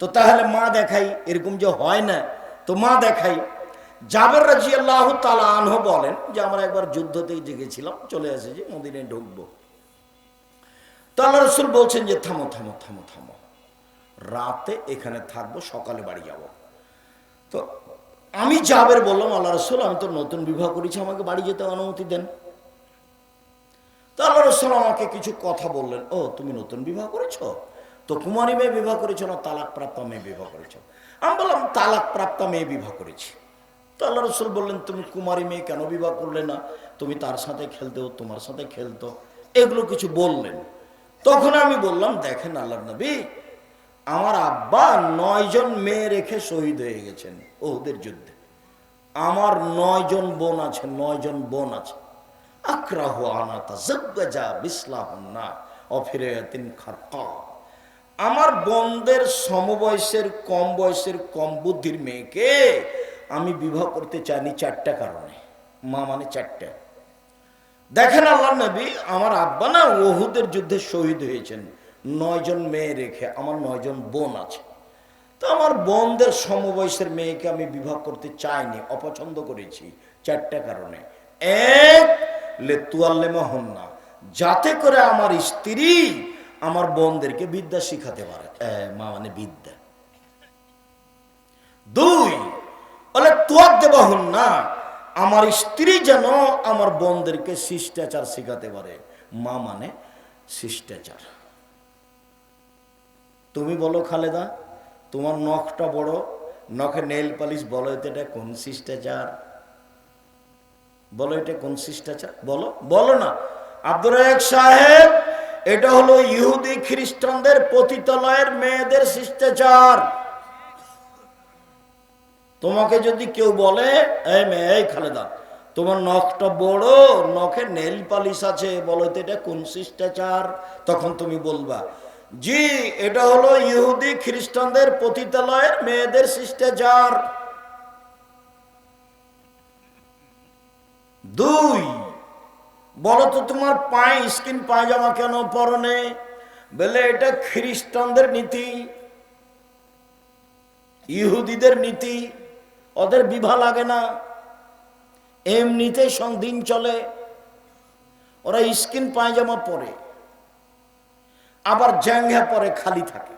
তো তাহলে মা দেখাই, এরকম যে হয় না। তো মা দেখাই। জাবের রাজি আল্লাহ তালা আনহ বলেন যে, আমরা একবার যুদ্ধতে জেগেছিলাম, চলে এসেছি মদিনে ঢুকবো। তো আল্লাহ রসুল বলছেন যে, থামো থামো থামো থামো। রাতে এখানে থাকব, সকালে বাড়ি যাব। তো আমি জাবের বললাম, আল্লাহ রসুল, আমি তো নতুন বিবাহ করেছি, আমাকে বাড়ি যেতে অনুমতি দেন। তো আল্লাহ রসুল আমাকে কিছু কথা বললেন, ও, তুমি নতুন বিবাহ করেছ? তো কুমারী মেয়ে বিবাহ করেছ না তালাক প্রাপ্ত মেয়ে বিবাহ করেছ? আমি বললাম তালাক প্রাপ্ত মেয়ে বিবাহ করেছি। তো আল্লাহ রসুল বললেন, তুমি কুমারী মেয়ে কেন বিবাহ করলে না? তুমি তার সাথে খেলতেও তোমার সাথে খেলতো। এগুলো কিছু বললেন। তখন আমি বললাম, দেখেন আল্লাহ নবী, আমার আব্বা নয়জন মেয়ে রেখে শহীদ হয়ে গেছেন ওদের যুদ্ধে। আমার নয়জন বোন আছে নয়জন বোন আছে। আক্রাহ আনা আনাতা জব্বাজা বিসলাহন্না অফিরায়াতিন খারকা আমার বোনদের সমবয়সের কম বয়সের কম বুদ্ধির মেয়েকে আমি বিবাহ করতে চাইনি চারটা কারণে। মা মানে চারটা। দেখেন আল্লাহ নবী, আমার আব্বা না ওহুদের যুদ্ধে শহীদ হয়েছেন। নয়জন মেয়ে রেখে আমার নয়জন বোন আছে। তো আমার বোনদের সমবয়সের মেয়েকে আমি বিবাহ করতে চাইনি, অপছন্দ করেছি চারটা কারণে। এক লেতুয়াল্লেমা হন্না। যাতে করে আমার স্ত্রী আমার বোনদেরকে বিদ্যা শিখাতে পারে। মা মানে বিদ্যা। দুই, বলে তোয়ার দেবা হন না, আমার স্ত্রী যেন আমার বোনদেরকে শিষ্টাচার শিখাতে পারে। মা মানে শিষ্টাচার। তুমি বলো, খালেদা, তোমার নখটা বড়, নখে নেল পালিশ, বলো এটা কোন শিষ্টাচার? বলো এটা কোন শিষ্টাচার? বলো বলো না। আব্দুর সাহেব এটা হলো ইহুদি খ্রিস্টানদের পতিতালয়ের মেয়েদের শিষ্টাচার। তোমাকে যদি কেউ বলে খালেদা, তোমার নখটা বড়, নখে নেল পালিশ আছে, বলো তো এটা কোন শিষ্টাচার? তখন তুমি বলবা, জি, এটা হলো ইহুদি খ্রিস্টানদের পতিতালয়ের মেয়েদের শিষ্টাচার। দুই বলো তো তোমার পায়ে স্কিন পায়জামা কেন পরনে বলে, এটা খ্রিস্টানদের নীতি, ইহুদিদের নীতি, ওদের বিভা লাগে না। এমনিতে দিন চলে, ওরা স্কিন পায়জামা পরে, আবার জ্যাঙ্ঘা পরে খালি থাকে।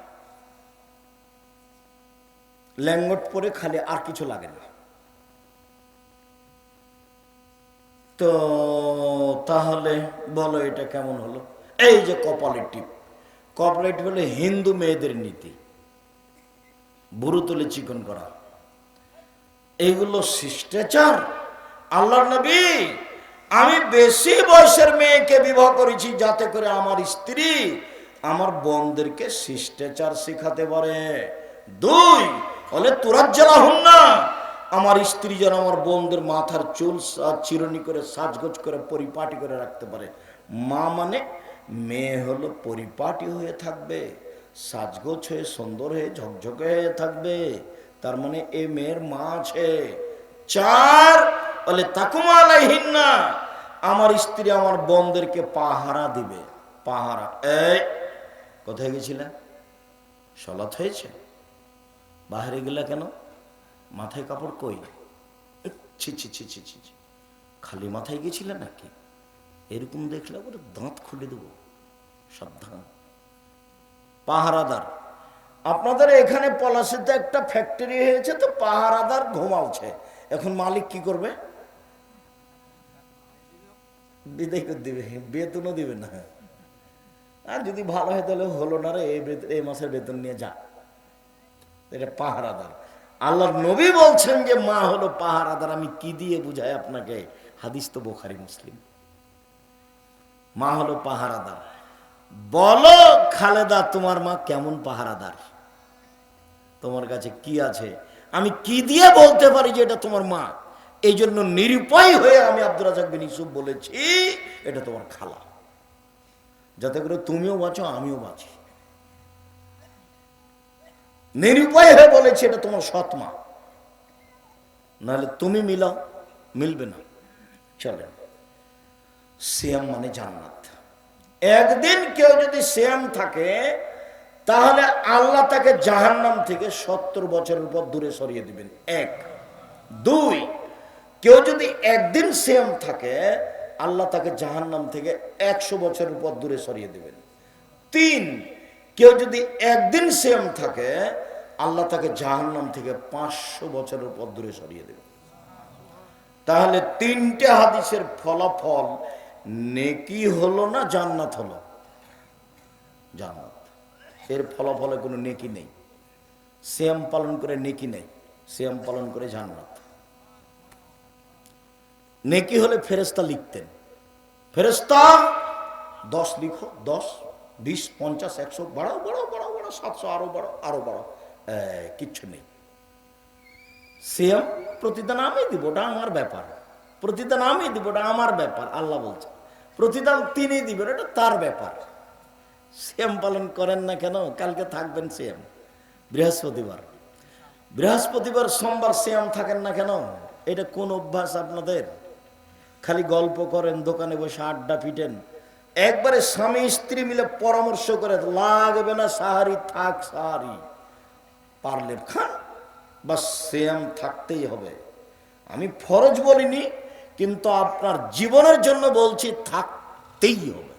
ল্যাঙ্গট পরে খালি আর কিছু লাগে না। তো তাহলে বলো এটা কেমন হলো? এই যে কপালের টিপ। হলো হিন্দু মেয়েদের নীতি। বুড়ো তুলে চিকন করা। এইগুলো শিষ্টাচার। আল্লাহ নবী, আমি বেশি বয়সের মেয়েকে বিবাহ করেছি যাতে করে আমার স্ত্রী আমার বোনদেরকে শিষ্টাচার শেখাতে পারে। দুই, বলে তোরা জেলা হন না আমার স্ত্রী যেন আমার বোনদের মাথার চুল চিরুনি করে সাজগোজ করে পরিপাটি করে রাখতে পারে। মা মানে মেয়ে হলো পরিপাটি হয়ে থাকবে, সাজগোজ হয়ে, সুন্দর হয়ে, ঝকঝকে হয়ে থাকবে। তার মানে এ মেয়ের মা আছে। চার, বলে তাকুমালাইহীন না আমার স্ত্রী আমার বোনদেরকে পাহারা দিবে। পাহারা। এই, কোথায় গেছিলে? সলাৎ হয়েছে? বাহিরে গেলে কেন? মাথায় কাপড় কই? ছি ছি ছি ছি ছি। খালি মাথায় গেছিলে নাকি? এরকম দেখলে ওর দাঁত খুলে দেবো। সাবধান। পাহারাদার, আপনাদের এখানে পলাশিতে একটা ফ্যাক্টরি হয়েছে তো পাহারাদার ঘুমাচ্ছে। এখন মালিক কি করবে? বিদায় করে দিবে, বেতনও দিবে না। আর যদি ভালো হয় তাহলে হলো না রে এই মাসের বেতন নিয়ে যা। এটা পাহারাদার। আল্লাহর নবী বলছেন যে, মা হলো পাহারাদার। আমি কি দিয়ে বুঝাই আপনাকে? হাদিস তো বোখারি, মুসলিম। মা হলো পাহারাদার। বলো, খালেদা, তোমার মা কেমন পাহারাদার? তোমার কাছে কি আছে? আমি কি দিয়ে বলতে পারি যে, এটা তোমার মা? এই জন্য নিরুপায় হয়ে আমি আব্দুল রাজাক বিন ইউসুফ বলেছি, এটা তোমার খালা। যাতে করে তুমিও বাঁচো, আমিও বাঁচি। নিরুপায় হয়ে বলেছি, এটা তোমার সৎ মা। নাহলে তুমি মিলাও, মিলবে না। চলে, শ্যাম মানে জান্নাত। একদিন কেউ যদি শ্যাম থাকে, তাহলে আল্লাহ তাকে জাহান্নাম থেকে সত্তর বছরের পর দূরে সরিয়ে দিবেন। এক। দুই, কেউ যদি একদিন সেম থাকে, আল্লাহ তাকে জাহান্নাম থেকে একশো বছরের পর দূরে সরিয়ে দিবেন। তিন কেউ যদি একদিন সেম থাকে, আল্লাহ তাকে জাহান্নাম থেকে পাঁচশো বছরের পর দূরে সরিয়ে দেবে। তাহলে তিনটে হাদিসের ফলাফল নেকি হলো না জান্নাত হলো? জান্নাত। এর ফলাফলে কোনো নেকি নেই। সেম পালন করে নেকি নেই সেম পালন করে জান্নাত। নেকি হলে ফেরেস্তা লিখতেন। ফেরেস্তা দশ লিখো, দশ বিশ, পঞ্চাশ, একশো, বাড়াও বাড়াও বাড়াও বাড়াও, সাতশো, আরও বাড়াও আরও বাড়াও। কিচ্ছু নেই। সিএম প্রতিদান আমি দিব, ওটা আমার ব্যাপার। প্রতিদান আমি দিব, ওটা আমার ব্যাপার, আল্লাহ বলছে। প্রতিদান তিনি দিবেন, এটা তার ব্যাপার। সিএম পালন করেন না কেন? কালকে থাকবেন সিএম বৃহস্পতিবার। বৃহস্পতিবার, সোমবার সিএম থাকেন না কেন? এটা কোন অভ্যাস আপনাদের? খালি গল্প করেন, দোকানে বসে আড্ডা পিটেন একবারে স্বামী স্ত্রী মিলে পরামর্শ করে, লাগবে না, সাহারি থাক, সাহারি। পারলে খান বা সেম থাকতেই হবে। আমি ফরজ বলিনি, কিন্তু আপনার জীবনের জন্য বলছি, থাকতেই হবে।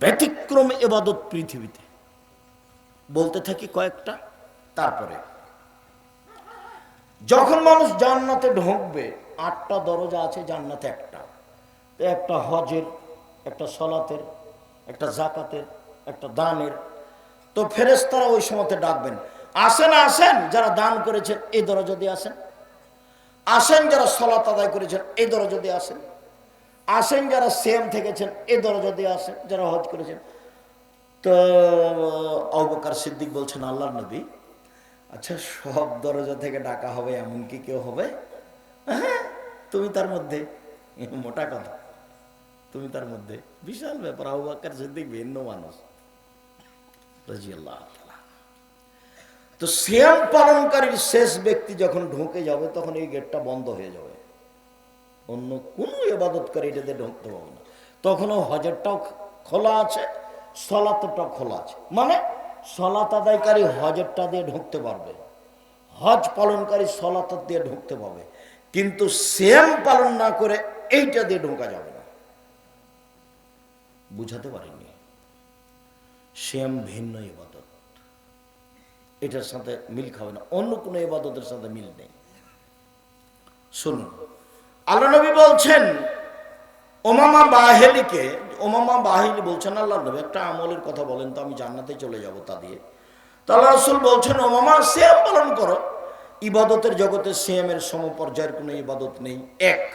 ব্যতিক্রম এবাদত পৃথিবীতে। বলতে থাকি কয়েকটা, তারপরে। যখন মানুষ জান্নাতে ঢুকবে, আটটা দরজা আছে, জান্নাতে একটা। একটা হজের, একটা সলাতের, একটা জাকাতের একটা দানের। তো ফেরেস্তারা ওই সময়তে ডাকবেন। আসেন আসেন, যারা দান করেছেন, এই দরজা দিয়ে আসেন। আসেন, যারা সলাত আদায় করেছেন, এই দরজা দিয়ে আসেন। আসেন, যারা সেম থেকেছেন, এই দরজা দিয়ে আসেন, যারা হজ করেছেন। তো অবকার সিদ্দিক বলছেন আল্লাহ নবী আচ্ছা সব দরজা থেকে ডাকা হবে এমন কি কেউ হবে? হ্যাঁ তুমি তার মধ্যে। মোটা কথা। তুমি তার মধ্যে বিশাল ব্যাপার, আবু বাক্কার সিদ্দিক ভিন্ন মানুষ। তো শ্যাম পালনকারীর শেষ ব্যক্তি যখন ঢুকে যাবে, তখন এই গেটটা বন্ধ হয়ে যাবে। অন্য কোনো এবাদতকারী এটাতে ঢুকতে পারবে না। তখনও হজরটাও খোলা আছে, সলাতটাও খোলা আছে। মানে সলাত আদায়কারী হজরটা দিয়ে ঢুকতে পারবে। হজ পালনকারী সলাত দিয়ে ঢুকতে পারবে। কিন্তু শ্যাম পালন না করে এইটা দিয়ে ঢোকা যাবে বুঝাতে পারিনি শ্যাম ভিন্ন ইবাদত। এটার সাথে মিল খাবে না। অন্য কোনো ইবাদতের সাথে মিল নেই। শুনুন, আল্লাহ নবী বলছেন, ওমামা বাহেলিকে, ওমামা বাহেলি বলছেন, আল্লাহ নবী একটা আমলের কথা বলেন তো আমি জান্নাতে চলে যাব তা দিয়ে। তো আল্লাহ রসুল বলছেন, ওমামা শ্যাম পালন করো। ইবাদতের জগতে শ্যামের সমপর্যায়ের কোনো ইবাদত নেই। এক।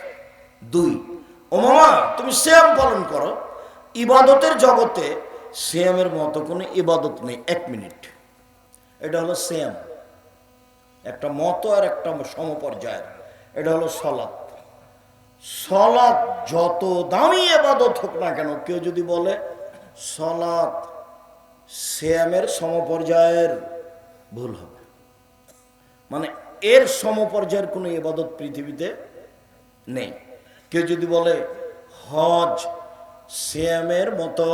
দুই, ওমামা, তুমি শ্যাম পালন করো। ইবাদতের জগতে শ্যামের মতো কোনো ইবাদত নেই। এক মিনিট। এটা হলো শ্যাম একটা মত আর একটা সমপর্যায়ের। এটা হলো সলাৎ। সলাৎ যত দামি এবাদত হোক না কেন, কেউ যদি বলে, সলাৎ শ্যামের সমপর্যায়ের ভুল হবে। মানে এর সমপর্যায়ের কোনো এবাদত পৃথিবীতে নেই। কেউ যদি বলে, হজ শ্যামের মতো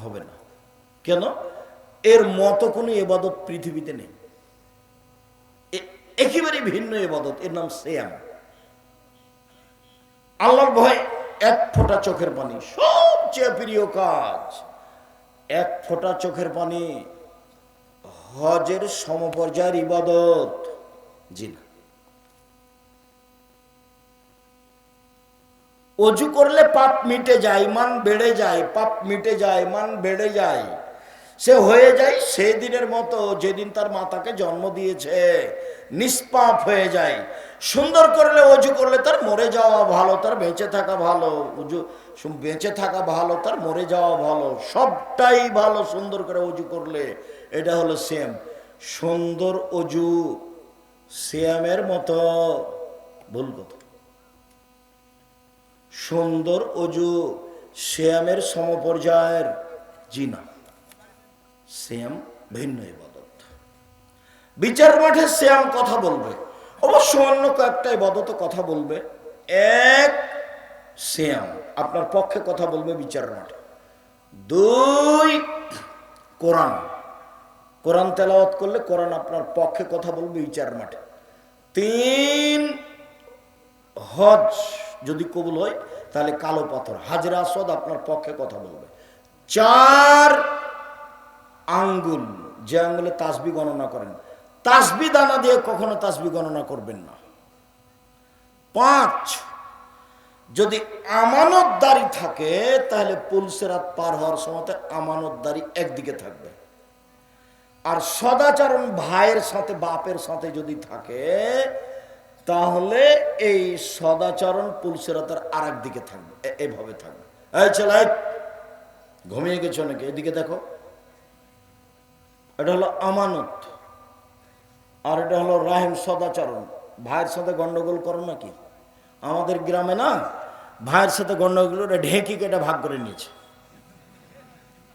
হবে না। কেন? এর মতো কোনো এবাদত পৃথিবীতে নেই। একেবারে ভিন্ন এবাদত। এর নাম শ্যাম। আল্লাহর ভয় এক ফোঁটা চোখের পানি, সবচেয়ে প্রিয় কাজ, এক ফোঁটা চোখের পানি, হজের সমপর্যায়ের ইবাদত। জি না। অজু করলে পাপ মিটে যায়, মান বেড়ে যায়, পাপ মিটে যায়, মান বেড়ে যায়। সে হয়ে যায় সেই দিনের মতো যেদিন তার মাতাকে জন্ম দিয়েছে। নিষ্পাপ হয়ে যায়। সুন্দর করলে অজু করলে তার মরে যাওয়া ভালো, তার বেঁচে থাকা ভালো উজু বেঁচে থাকা ভালো, তার মরে যাওয়া ভালো, সবটাই ভালো সুন্দর করে অজু করলে, এটা হলো সেম সুন্দর অজু, শ্যামের মতো। ভুল কথা। সুন্দর অজু শ্যামের সমপর্যায়ের জিনা। শ্যাম ভিন্ন ইবাদত বিচার মাঠে শ্যাম কথা বলবে। অবশ্য অন্য কয়েকটা ইবাদত কথা বলবে। এক, শ্যাম আপনার পক্ষে কথা বলবে বিচার মাঠে। দুই, কোরআন। কোরআন তেলাওয়াত করলে কোরআন আপনার পক্ষে কথা বলবে বিচার মাঠে। তিন, হজ। যদি কবুল হয়, তাহলে কালো পাথর। হাজরা আসদ আপনার পক্ষে কথা বলবে। চার আঙ্গুল, যে আঙ্গুলে তাসবি গণনা করেন। তাসবি দানা দিয়ে কখনো তাসবি গণনা করবেন না। পাঁচ, যদি আমানতদারি থাকে, তাহলে পুলসেরাত পার হওয়ার সময় আমানতদারি একদিকে থাকবে। আর সদাচরণ ভাইয়ের সাথে, বাপের সাথে যদি থাকে তাহলে এই সদাচরণ পুলসেরাতের আর দিকে থাকবে এভাবে থাকবে এই ছেলে, ঘুমিয়ে গেছো নাকি? এদিকে দেখো। এটা হলো আমানত। আর এটা হলো রাহিম সদাচরণ। ভাইয়ের সাথে গন্ডগোল করো নাকি? আমাদের গ্রামে না, ভাইয়ের সাথে গন্ডগোল ওটা ঢেঁকি কেটে ভাগ করে নিয়েছে।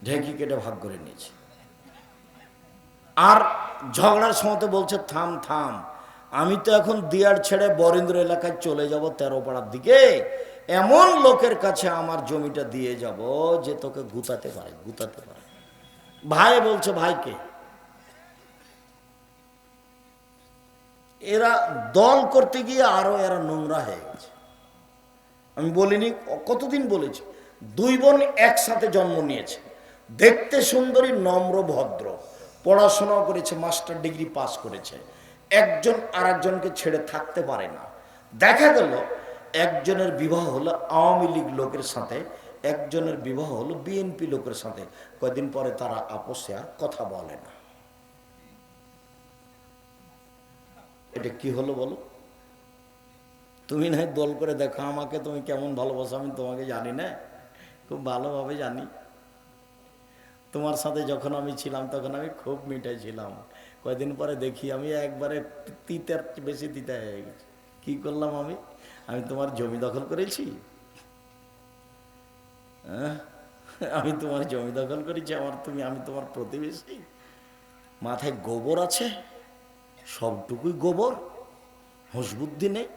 ঢেঁকি কেটে ভাগ করে নিয়েছে। আর ঝগড়ার সময় বলছে, থাম থাম। আমি তো এখন দিয়ার ছেড়ে বরেন্দ্র এলাকায় চলে যাব তেরো পাড়ার দিকে। এমন লোকের কাছে আমার জমিটা দিয়ে যাব যে তোকে গুতাতে পারে গুতাতে পারে। ভাই বলছে ভাইকে এরা দল করতে গিয়ে আরও এরা নোংরা হয়ে গেছে। আমি বলিনি, কতদিন বলেছি? দুই বোন একসাথে জন্ম নিয়েছে। দেখতে সুন্দরী, নম্র, ভদ্র। পড়াশোনা করেছে, মাস্টার ডিগ্রি পাস করেছে। একজন আর একজনকে ছেড়ে থাকতে পারে না। দেখা গেল, একজনের বিবাহ হলো আওয়ামী লীগ লোকের সাথে, একজনের বিবাহ হলো বিএনপি লোকের সাথে। কয়দিন পরে তারা আপোষে আর কথা বলে না। এটা কি হলো বলো? তুমি না দল করে দেখো আমাকে তুমি কেমন ভালোবাসো, আমি তোমাকে জানি না। খুব ভালোভাবে জানি। তোমার সাথে যখন আমি ছিলাম, তখন আমি খুব মিঠাই ছিলাম। কয়দিন পরে দেখি আমি একবারে তিতার বেশি তিতা হয়ে গেছি। কি করলাম আমি? আমি তোমার জমি দখল করেছি। হ্যাঁ? আমি তোমার জমি দখল করেছি, আমার তুমি, আমি তোমার প্রতিবেশী। মাথায় গোবর আছে, সবটুকুই গোবর হুঁসবুদ্ধি নেই।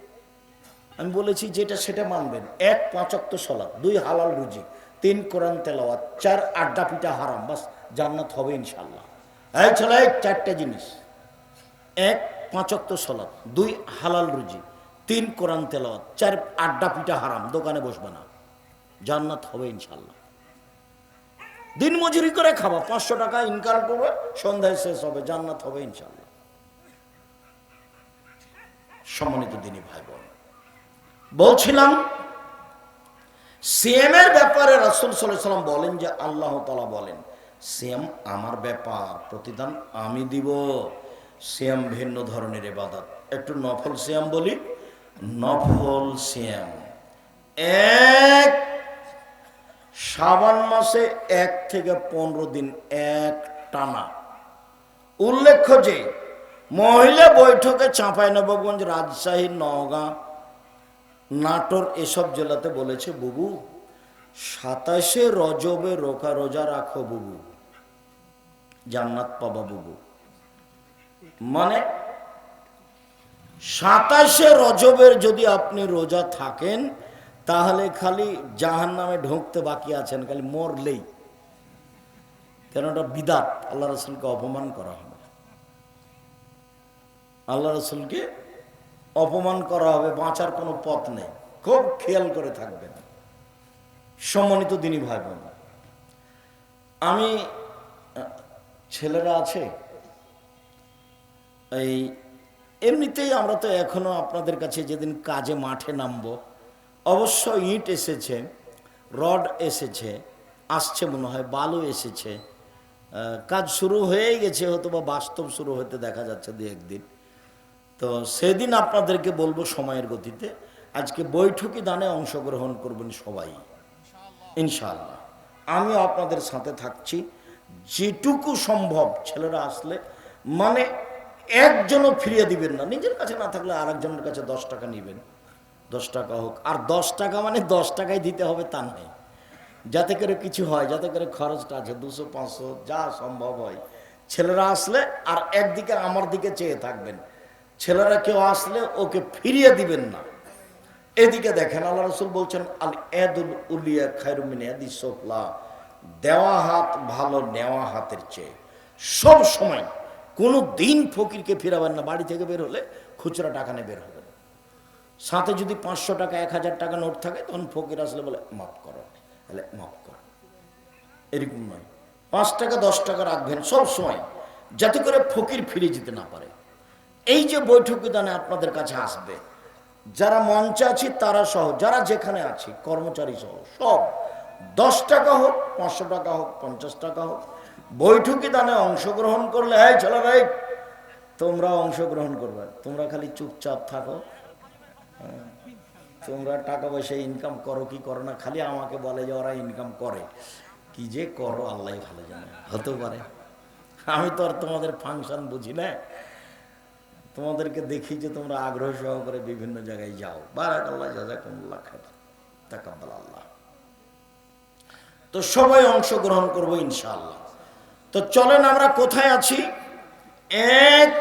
আমি বলেছি যেটা সেটা মানবেন। এক পাঁচক্ত সলাপ, দুই হালাল রুজি। তিন কোরআন তেলাওয়াত, চার আড্ডা পিঠা হারাম, বাস জান্নাত হবে ইনশাল্লাহ এই ছেলে, চারটে জিনিস। এক পাঁচক্ত সলাপ দুই, হালাল রুজি। তিন, কোরআন তেলাওয়াত। চার, আড্ডা পিঠা হারাম, দোকানে বসবে না। জান্নাত হবে ইনশাল্লাহ দিন মজুরি করে খাবা, পাঁচশো টাকা ইনকাম করবে, সন্ধ্যায় শেষ হবে, জান্নাত হবে ইনশাল্লাহ সম্মানিত দিনী ভাই বোন বলছিলাম সিএম এর ব্যাপারে রাসুল সাল্লাম বলেন যে আল্লাহ তালা বলেন সিএম আমার ব্যাপার, প্রতিদান আমি দিব। সিএম ভিন্ন ধরনের এবাদত একটু নফল সিএম বলি, নফল সিএম এক শ্রাবণ মাসে এক থেকে পনেরো দিন এক টানা। উল্লেখ্য যে, মহিলা বৈঠকে চাঁপাইনবাবগঞ্জ রাজশাহী, নওগাঁ নাটোর এসব জেলাতে বলেছে, বুবু, সাতাশে রজবে রোকা রোজা রাখো বুবু, জান্নাত পাবা বুবু। মানে সাতাশে রজবের যদি আপনি রোজা থাকেন, তাহলে খালি জাহান নামে ঢুকতে বাকি আছেন, খালি মরলেই। কেন ওটা বিদাত, আল্লাহ রসুলকে অপমান করা হবে আল্লাহ রসুলকে অপমান করা হবে, বাঁচার কোনো পথ নেই। খুব খেয়াল করে থাকবেন। সম্মানিত দিনী ভাই বোন আমি, ছেলেরা আছে, এই, এমনিতেই আমরা তো এখনও আপনাদের কাছে যেদিন কাজে মাঠে নামবো, অবশ্য ইট এসেছে, রড এসেছে, আসছে মনে হয়, বালু এসেছে কাজ শুরু হয়েই গেছে হয়তো বা বাস্তব শুরু হতে দেখা যাচ্ছে দু একদিন তো সেদিন আপনাদেরকে বলব সময়ের গতিতে। আজকে বৈঠকি দানে অংশগ্রহণ করবেন সবাই। ইনশাআল্লাহ। আমিও আপনাদের সাথে থাকছি। যেটুকু সম্ভব ছেলেরা আসলে মানে একজনও ফিরিয়ে দিবেন না। নিজের কাছে না থাকলে আরেকজনের কাছে দশ টাকা নেবেন। দশ টাকা হোক। আর দশ টাকা মানে দশ টাকাই দিতে হবে তা নয়। যাতে করে কিছু হয়, যাতে করে খরচটা আছে, দুশো, পাঁচশো, যা সম্ভব হয়। ছেলেরা আসলে আর একদিকে আমার দিকে চেয়ে থাকবেন। ছেলেরা কেউ আসলে ওকে ফিরিয়ে দিবেন না। এদিকে দেখেন আল্লাহ রসুল বলছেন, আল এদুল উলিয়া খায়রুমিন এদি সোফলা। দেওয়া হাত ভালো, নেওয়া হাতের চেয়ে। সব সময় কোনো দিন ফকিরকে ফিরাবেন না, বাড়ি থেকে বের হলে খুচরা টাকা নিয়ে বের হবেন। সাথে যদি পাঁচশো টাকা, এক হাজার টাকা নোট থাকে, তখন ফকির আসলে বলে, মাফ করো, তাহলে মাফ করো। এরকম নয়। পাঁচ টাকা, দশ টাকা রাখবেন সব সময়, যাতে করে ফকির ফিরে যেতে না পারে। এই যে বৈঠকি দানে আপনাদের কাছে আসবে, যারা মঞ্চে আছি তারা সহ, যারা যেখানে আছি, কর্মচারী সহ, সব, দশ টাকা হোক, পাঁচশো টাকা হোক, পঞ্চাশ টাকা হোক বৈঠকি দানে অংশগ্রহণ করলে হ্যাঁ চলো ভাই, তোমরা অংশগ্রহণ করবে, তোমরা খালি চুপচাপ থাকো। তোমরা টাকা পয়সা ইনকাম করো, কি করো না, খালি আমাকে বলে যে ওরা ইনকাম করে। কি যে করো, আল্লাহ ভালো জানে হতে পারে। আমি তো আর তোমাদের ফাংশন বুঝি না। তোমাদেরকে দেখি যে তোমরা আগ্রহ সহকারে বিভিন্ন জায়গায় যাও। বারাক আল্লাহ জাজাকুমুল্লাহ খায় তাকাব্বাল আল্লাহ। তো সবাই অংশগ্রহণ করব ইনশাআল্লাহ। তো চলেন আমরা কোথায় আছি? এক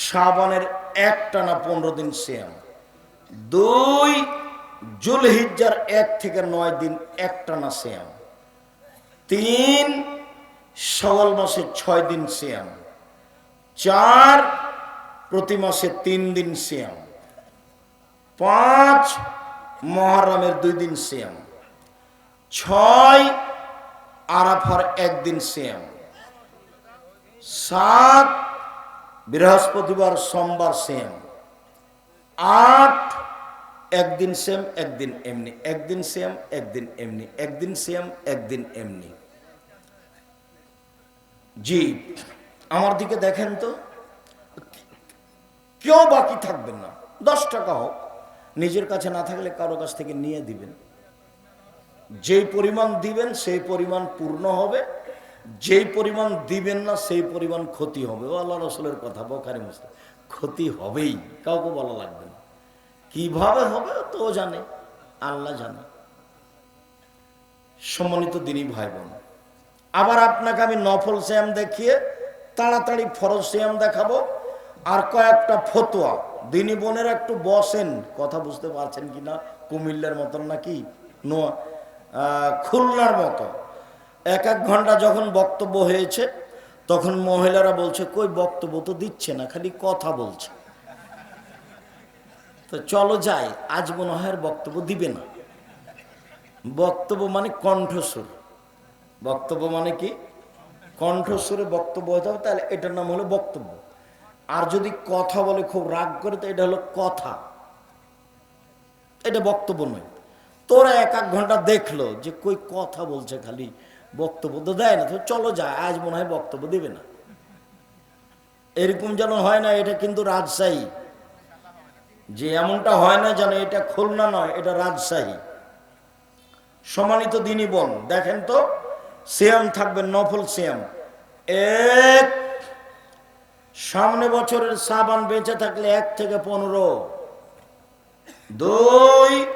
শ্রাবণের এক টানা পনেরো দিন শ্যাম দুই, জুলহিজ্জার এক থেকে নয় দিন এক টানা শ্যাম তিন সওয়াল মাসে ছয় দিন শ্যাম চার প্রতি মাসে তিন দিন শ্যাম পাঁচ মহরমের দুই দিন শ্যাম ছয় আরাফার একদিন শ্যাম সাত বৃহস্পতিবার সোমবার শ্যাম আট একদিন সেম একদিন এমনি একদিন সেম একদিন এমনি একদিন সেম একদিন এমনি। জি, আমার দিকে দেখেন তো। কেউ বাকি থাকবেন না। দশ টাকা হোক, নিজের কাছে না থাকলে কারও কাছ থেকে নিয়ে দিবেন। যেই পরিমাণ দিবেন, সেই পরিমাণ পূর্ণ হবে। যেই পরিমাণ দিবেন না, সেই পরিমাণ ক্ষতি হবে। ও আল্লাহ রসুলের কথা, বখারি মুসলিম। ক্ষতি হবেই, কাউকে বলা লাগবে না। কীভাবে হবে, তো জানে, আল্লাহ জানে। সম্মানিত দিনই ভাই বোন আবার আপনাকে আমি নফল শ্যাম দেখিয়ে তাড়াতাড়ি ফরজ শ্যাম দেখাবো। আর কয়েকটা ফতোয়া। দিনী বোনের একটু বসেন, কথা বুঝতে পারছেন কি না কুমিল্লার মতন নাকি? নোয়া খুলনার মতো। এক এক ঘণ্টা যখন বক্তব্য হয়েছে, তখন মহিলারা বলছে, কই বক্তব্য তো দিচ্ছে না, খালি কথা বলছে। তো চলো যাই, আজ মনে হয় বক্তব্য দিবে না। বক্তব্য মানে কণ্ঠস্বর। বক্তব্য মানে কি? কণ্ঠস্বরে বক্তব্য হতে হবে, তাহলে এটার নাম হলো বক্তব্য। আর যদি কথা বলে খুব রাগ করে, তো এটা হলো কথা। এটা বক্তব্য নয়। তোরা এক এক ঘণ্টা দেখল যে কই কথা বলছে খালি, বক্তব্য তো দেয় না, তো চলো যায় আজ মনে হয় বক্তব্য দিবে না। এরকম যেন হয় না, এটা কিন্তু রাজশাহী। যে এমনটা হয় না যেন এটা খুলনা নয়, এটা রাজশাহী। সম্মানিত দিনী বোন, দেখেন তো, সিয়াম থাকবে নফল সিয়াম। এক সামনে বছরের সাবান বেঁচে থাকলে এক থেকে পনেরো। দুই,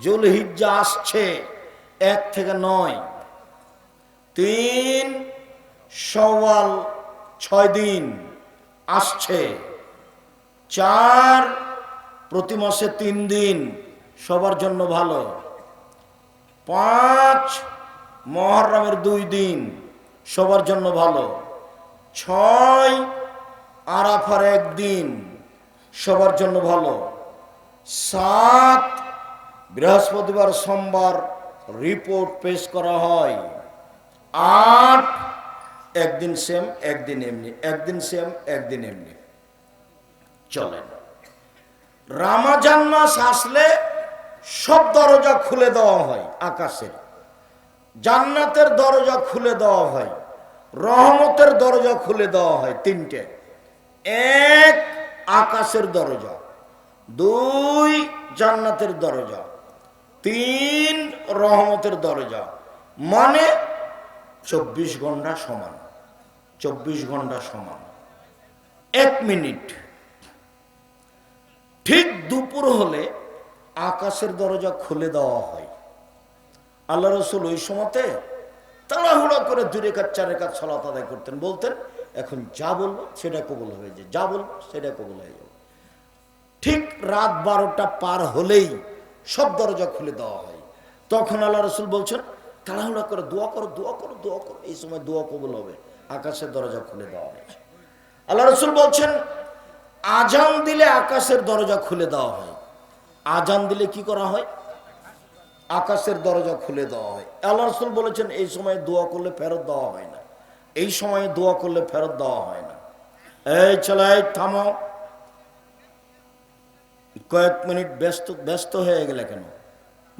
জুলহিজ্জা আসছে এক থেকে নয়। তিন সওয়াল ছয় দিন আসছে। চার, প্রতি মাসে তিন দিন সবার জন্য ভালো। পাঁচ, মহরমের দুই দিন সবার জন্য ভালো। ছয় আরাফার একদিন সবার জন্য ভালো। সাত বৃহস্পতিবার সোমবার রিপোর্ট পেশ করা হয়। আট একদিন সেম একদিন এমনি, একদিন সেম একদিন এমনি। চলেন। রামাজান মাস আসলে সব দরজা খুলে দেওয়া হয় আকাশের। জান্নাতের দরজা খুলে দেওয়া হয়। রহমতের দরজা খুলে দেওয়া হয় তিনটে। এক আকাশের দরজা, দুই জান্নাতের দরজা, তিন রহমতের দরজা মানে চব্বিশ ঘণ্টা সমান, চব্বিশ ঘণ্টা সমান। এক মিনিট। ঠিক দুপুর হলে আকাশের দরজা খুলে দেওয়া হয়। আল্লাহ রসুল ওই সময়তে তাড়াহুড়া করে দুই রেখাত, চার রেখাত সলাত আদায় করতেন। বলতেন এখন যা বলব সেটা কবুল হয়ে যায় যা বলব সেটা কবুল হয়ে যাবে। ঠিক রাত বারোটা পার হলেই সব দরজা খুলে দেওয়া হয়। তখন আল্লাহ রসুল বলছেন, তাড়াহুড়া করে, দোয়া করো দোয়া করো দোয়া করো। এই সময় দোয়া কবুল হবে, আকাশের দরজা খুলে দেওয়া হয়েছে আল্লাহ রসুল বলছেন, আজান দিলে আকাশের দরজা খুলে দেওয়া হয়। আজান দিলে কি করা হয়? আকাশের দরজা খুলে দেওয়া হয়। আল্লাহ রসুল বলেছেন, এই সময় দোয়া করলে ফেরত দেওয়া হয় না। এই সময়ে দোয়া করলে ফেরত দেওয়া হয় না। এই চলাই থামো। কয়েক মিনিট ব্যস্ত ব্যস্ত হয়ে গেলে কেন?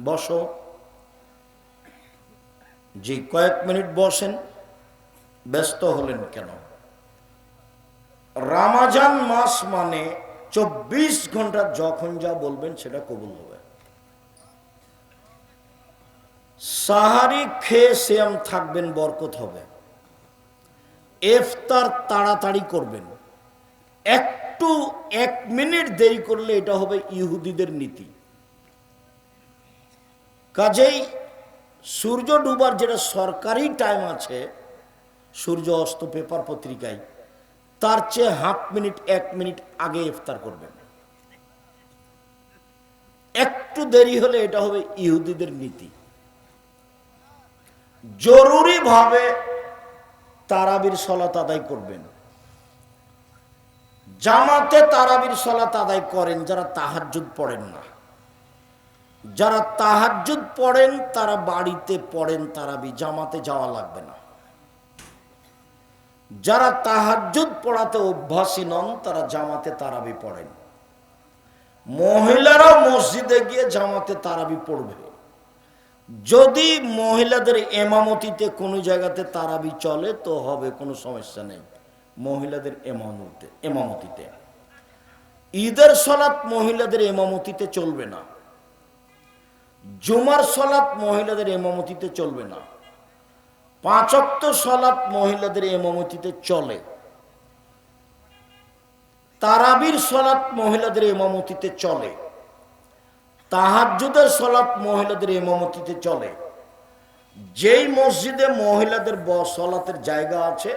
বসো। জি, কয়েক মিনিট বসেন। ব্যস্ত হলেন কেন? রামাজান মাস মানে চব্বিশ ঘণ্টা যখন যা বলবেন সেটা কবুল হবে। সাহারি খেয়ে শ্যাম থাকবেন, বরকত হবে। এফতার তাড়াতাড়ি করবেন। একটু এক মিনিট দেরি করলে এটা হবে ইহুদিদের নীতি। কাজেই সূর্য ডুবার যেটা সরকারি টাইম আছে, সূর্য অস্ত পেপার পত্রিকায়, তার চেয়ে হাফ মিনিট, এক মিনিট আগে ইফতার করবেন। একটু দেরি হলে এটা হবে ইহুদিদের নীতি। জরুরিভাবে তারাবির সলাত আদায় করবেন। জামাতে তারাবির সলাত আদায় করেন, যারা তাহাজ্জুদ পড়েন না। যারা তাহাজ্জুদ পড়েন, তারা বাড়িতে পড়েন তারাবি, জামাতে যাওয়া লাগবে না। যারা তাহাজ্জুদ পড়াতে অভ্যাসী নন, তারা জামাতে তারাবি পড়েন। মহিলারা মসজিদে গিয়ে জামাতে তারাবি পড়বে। যদি মহিলাদের এমামতিতে কোনো জায়গাতে তারাবি চলে, তো হবে, কোনো সমস্যা নেই। মহিলাদের এমামতে এমামতিতে। ঈদের সলাৎ মহিলাদের এমামতিতে চলবে না। জুমার সলাৎ মহিলাদের এমামতিতে চলবে না। পাঁচক্ত সলাৎ মহিলাদের এমামতিতে চলে। তারাবির সলাৎ মহিলাদের এমামতিতে চলে। তাহাজ্জুদের সলাৎ মহিলাদের এমামতিতে চলে। যেই মসজিদে মহিলাদের সলাতের জায়গা আছে,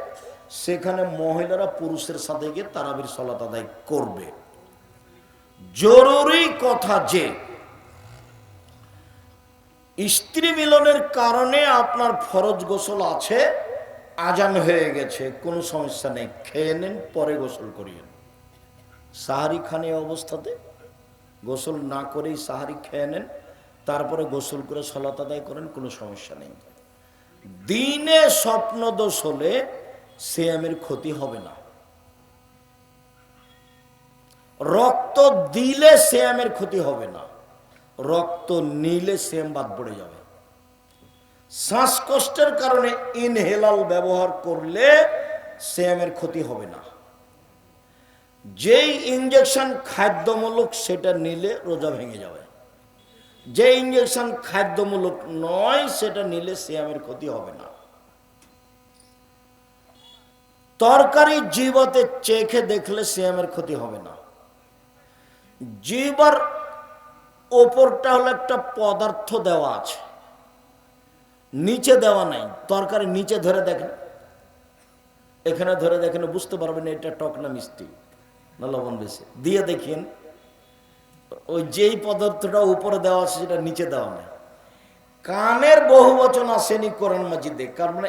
সেখানে মহিলারা পুরুষের সাথে গিয়ে তারাবির সলাত আদায় করবে। জরুরি কথা যে, স্ত্রী মিলনের কারণে আপনার ফরজ গোসল আছে, আজান হয়ে গেছে, কোনো সমস্যা নেই, খেয়ে নেন, পরে গোসল করিয়েন সাহারি খান অবস্থাতে? গোসল না করেই সাহারি খেয়ে নেন, তারপরে গোসল করে সলাত আদায় করেন, কোনো সমস্যা নেই। দিনে স্বপ্ন দোষ হলে সিয়ামের ক্ষতি হবে না। রক্ত দিলে শ্যামের ক্ষতি হবে না। রক্ত নিলে শ্যাম বাদ পড়ে যাবে। শ্বাসকষ্টের কারণে ইনহেলাল ব্যবহার করলে শ্যামের ক্ষতি হবে না। যেই ইঞ্জেকশন খাদ্যমূলক সেটা নিলে রোজা ভেঙে যাবে। যে ইঞ্জেকশন খাদ্যমূলক নয়, সেটা নিলে শ্যামের ক্ষতি হবে না। তরকারি জীবতে চেখে দেখলে শ্যামের ক্ষতি হবে না। জিবার ওপরটা হলো একটা পদার্থ দেওয়া আছে। নিচে দেওয়া নাই, তরকারি নিচে ধরে দেখেন। এখানে ধরে দেখেন বুঝতে পারবেন এটা টক না মিষ্টি। না লবণ বেশি। দিয়ে দেখেন, ওই যেই পদার্থটা উপরে দেওয়া আছে সেটা নিচে দেওয়া নেই। কানের বহু বচন আসেনি কোরআন মাজিদে, কারণ